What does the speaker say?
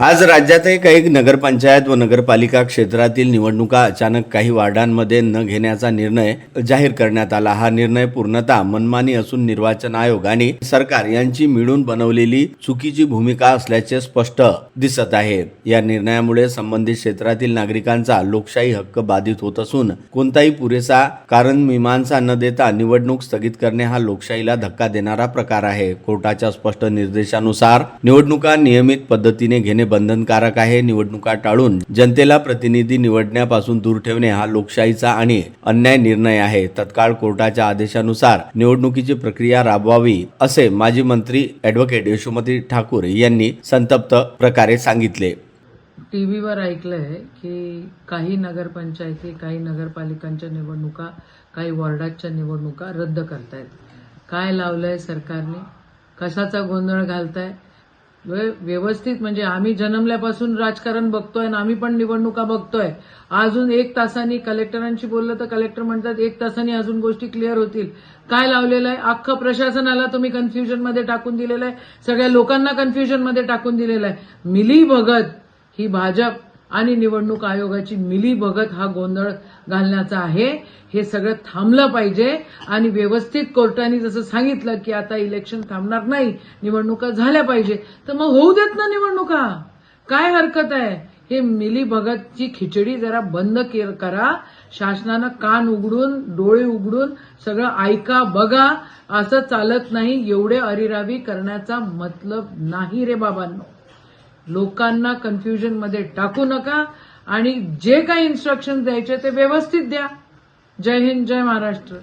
आज राज्यातही काही नगरपंचायत व नगरपालिका क्षेत्रातील निवडणुका अचानक काही वार्डांमध्ये न घेण्याचा निर्णय जाहीर करण्यात आला. हा निर्णय पूर्णतः मनमानी असून निर्वाचन आयोग आणि सरकार यांची मिळून बनवलेली चुकीची भूमिका असल्याचे स्पष्ट दिसत आहे. या निर्णयामुळे संबंधित क्षेत्रातील नागरिकांचा लोकशाही हक्क बाधित होत असून कोणताही पुरेसा कारण मीमांसा न देता निवडणूक स्थगित करणे हा लोकशाहीला धक्का देणारा प्रकार आहे. कोर्टाच्या स्पष्ट निर्देशानुसार निवडणुका नियमित पद्धतीने घेणे बंधनकारक आहे. निवडणुका टाळून जनतेला प्रतिनिधी निवडण्यापासून दूर ठेवणे हा लोकशाहीचा आणि अन्याय निर्णय आहे. तत्काळ कोर्टाच्या आदेशानुसार निवडणुकीची प्रक्रिया राबवावी असे माजी मंत्री ॲडव्होकेट यशोमती ठाकूर यांनी संतप्त प्रकारे सांगितले. टी व्हीवर ऐकलंय की काही नगरपंचायती काही नगरपालिकांच्या निवडणुका काही वॉर्डाच्या निवडणुका रद्द करतायत. काय लावलंय सरकारने? कशाचा गोंधळ घालताय? म्हणजे व्यवस्थित म्हणजे आम्ही जन्मल्यापासून राजकारण बघतोय आणि आम्ही पण निवडणुका बघतोय. अजून एक तासांनी कलेक्टरांशी बोललं तर कलेक्टर म्हणतात एक तासांनी अजून गोष्टी क्लिअर होतील. काय लावलेलं आहे? अख्खं प्रशासनाला तुम्ही कन्फ्युजनमध्ये टाकून दिलेलं आहे. सगळ्या लोकांना कन्फ्युजनमध्ये टाकून दिलेलं आहे. मिली भगत ही भाजप आणि निवडणूक आयोगाची मिली भगत हा गोंधळ घालण्याचा आहे. हे सगळं थांबलं पाहिजे आणि व्यवस्थित कोर्टाने जसं सांगितलं की आता इलेक्शन थांबणार नाही निवडणुका झाल्या पाहिजे. तर मग होऊ देत ना निवडणुका. काय हरकत आहे? हे मिली भगतची खिचडी जरा बंद के- करा. शासनानं कान उघडून डोळे उघडून सगळं ऐका बघा. असं चालत नाही एवढे अरिरावी करण्याचा मतलब नाही रे बाबांनो. लोकांना कन्फ्युजनमध्ये टाकू नका आणि जे काही इन्स्ट्रक्शन द्यायचे ते व्यवस्थित द्या. जय हिंद जय महाराष्ट्र.